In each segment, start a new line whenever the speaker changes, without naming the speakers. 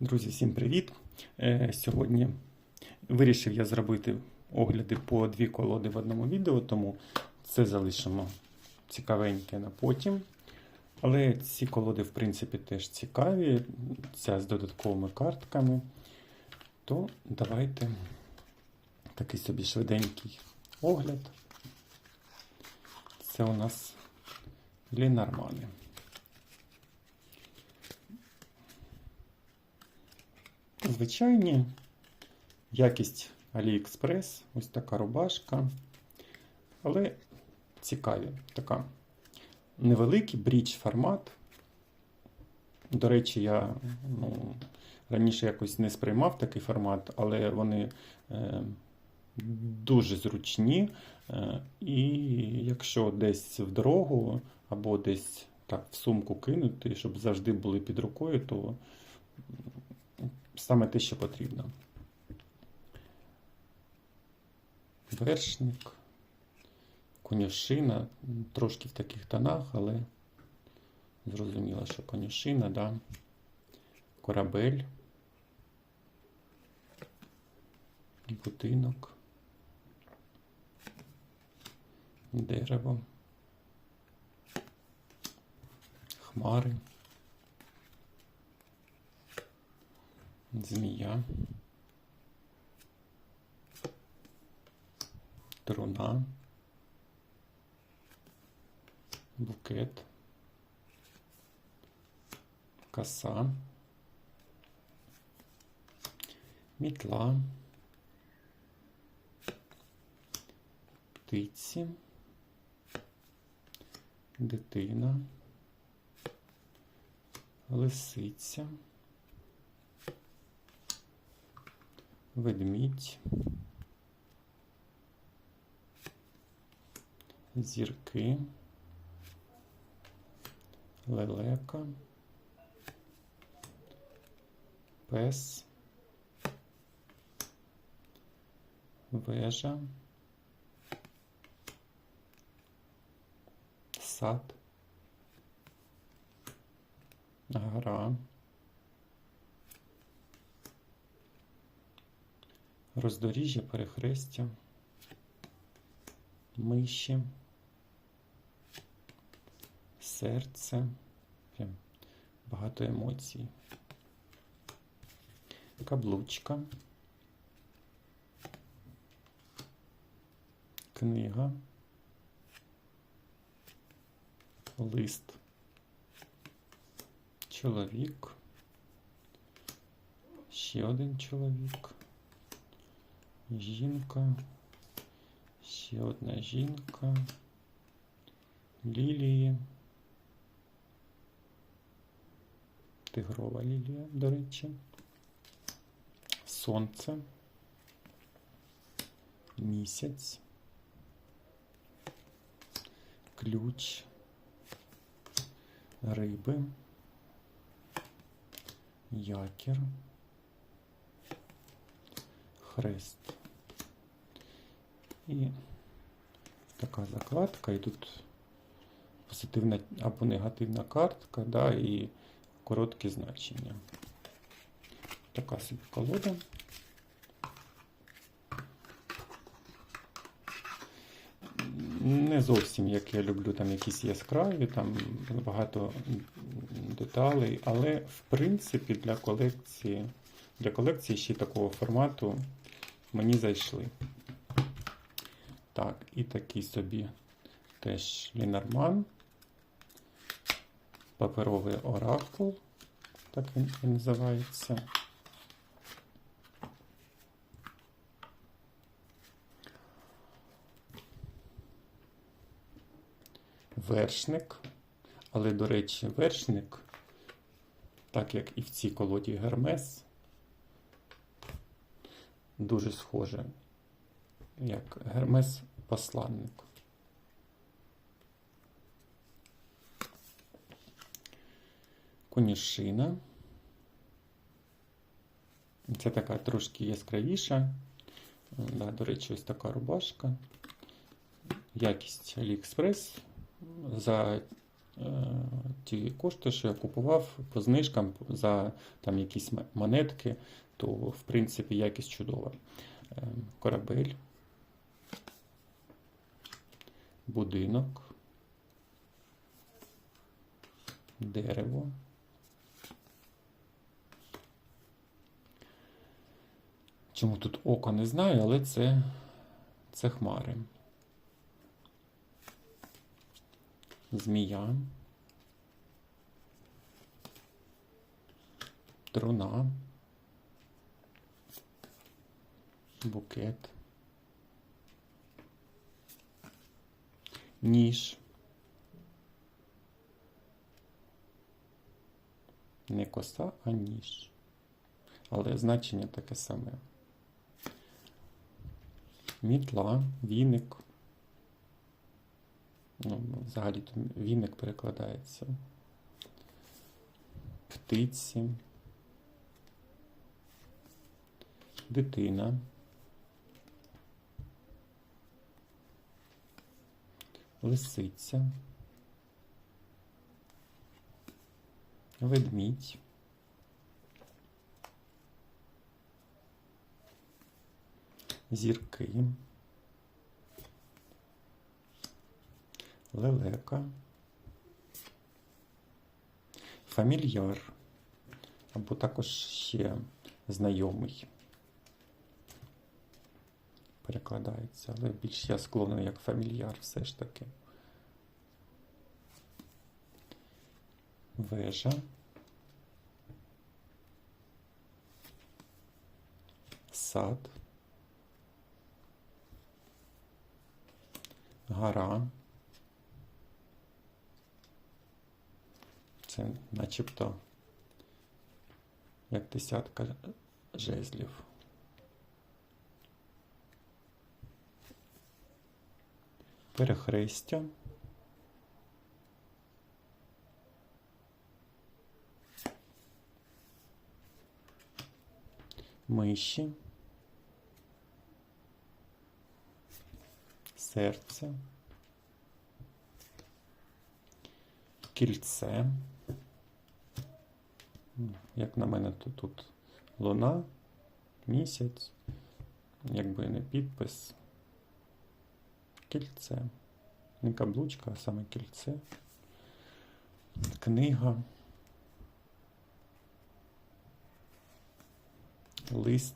Друзі, всім привіт! Е, Сьогодні вирішив я зробити огляди по дві колоди в одному відео, тому це залишимо цікавеньке на потім. Але ці колоди, в принципі, теж цікаві. Ця з додатковими картками. То давайте такий собі швиденький огляд. Це у нас Лінармани. Звичайні. Якість AliExpress, ось така рубашка. Але цікаві. Така невеликий бріч формат. До речі, я ну, раніше якось не сприймав такий формат, але вони е, дуже зручні. Е, і якщо десь в дорогу або десь так в сумку кинути, щоб завжди були під рукою, то саме те, що потрібно. Вершник, конюшина, трошки в таких тонах, але зрозуміло, що конюшина, да. корабель, будинок, дерево, хмари. Змія. Труна. Букет. Коса. Мітла. Птиці. Дитина. Лисиця. Ведмідь, зірки, лелека, пес, вежа, сад, гора. Роздоріжжя, перехрестя, миші, серце, Прям багато емоцій, каблучка, книга, лист, чоловік, ще один чоловік. Жінка, ще одна жінка, лілії, тигрова лілія, до речі, сонце, місяць, ключ, риби, якір, хрест. І така закладка, і тут позитивна або негативна картка, да, і короткі значення. Така собі колода. Не зовсім, як я люблю, там якісь яскраві, там багато деталей, але в принципі для колекції, для колекції ще такого формату мені зайшли. Так, і такий собі теж Лінарман. Паперовий оракул, так він і називається. Вершник. Але, до речі, вершник, так як і в цій колоді Гермес, дуже схоже як Гермес посланник. Конюшина. Це така трошки яскравіша. Да, До речі, ось така рубашка. Якість AliExpress. За е, ті кошти, що я купував по знижкам за там якісь монетки, то в принципі якість чудова. Е, Корабель, будинок, дерево. Чому тут око не знаю, але це, це хмари. Змія. Труна. Букет. Ніж. Не коса, а ніж. Але значення таке саме. Мітла, віник. Ну, взагалі то віник перекладається. Птиці. Дитина. Лисиця. Ведмідь. Зірки. Лелека. Фамільяр. Або також ще знайомий. Перекладається, але більш я склонний як фамільяр все ж таки. Вежа. Сад. Гора. Це начебто як десятка жезлів. Перехрестя. Миші. Серце. Кільце. Ну, Як на мене, то тут луна, місяць, якби не підпис. Кільце. Не каблучка, а саме кільце. Книга. Лист.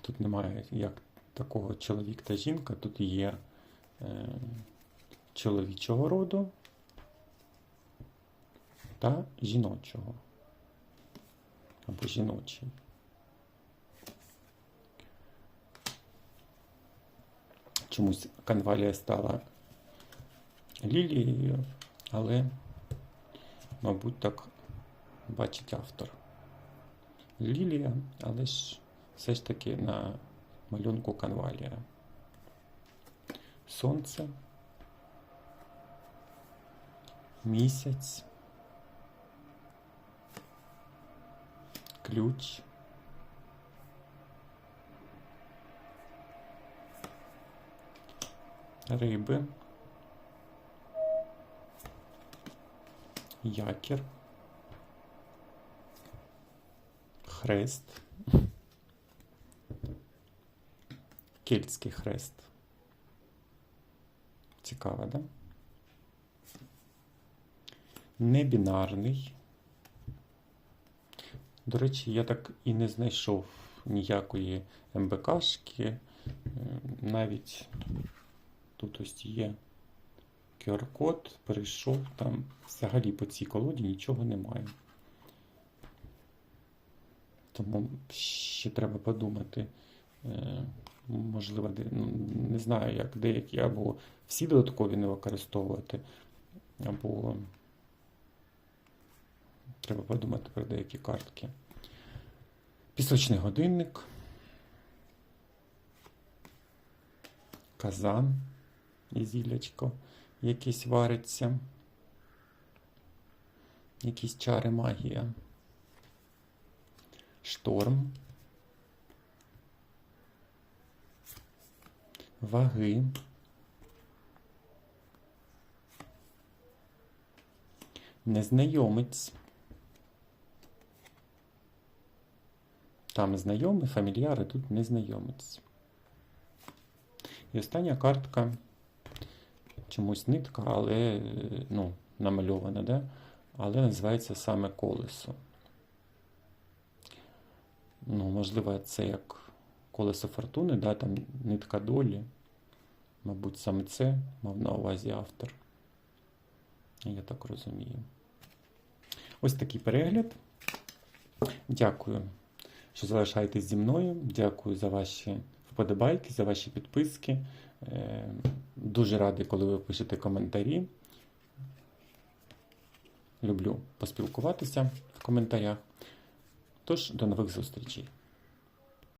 Тут немає як такого чоловік та жінка, тут є е, чоловічого роду та жіночого або жіночий. Чомусь канвалія стала лілією, але, мабуть, так бачить автор. Лілія, але ж все ж таки на малюнку канвалія. Сонце, місяць, ключ, риби, якір, хрест. Кельтський хрест. Цікаво, да? Небінарний. До речі, я так і не знайшов ніякої МБКшки. Е, Навіть тут ось є QR-код, перейшов, там взагалі по цій колоді нічого немає. Тому ще треба подумати. Е, Можливо, ну, не знаю, як деякі, або всі додаткові не використовувати, або треба подумати про деякі картки. Пісочний годинник. Казан і зілячко якесь вариться. Якісь чари магія. Шторм. ваги. Незнайомець. Там знайомий, фамільяри, тут незнайомець. І остання картка. Чомусь нитка, але ну, намальована, да? але називається саме колесо. Ну, можливо, це як колесо фортуни, да? там нитка долі. Мабуть, саме це мав на увазі автор. Я так розумію. Ось такий перегляд. Дякую, що залишаєтесь зі мною. Дякую за ваші вподобайки, за ваші підписки. Е, Дуже радий, коли ви пишете коментарі. Люблю поспілкуватися в коментарях. Тож, до нових зустрічей.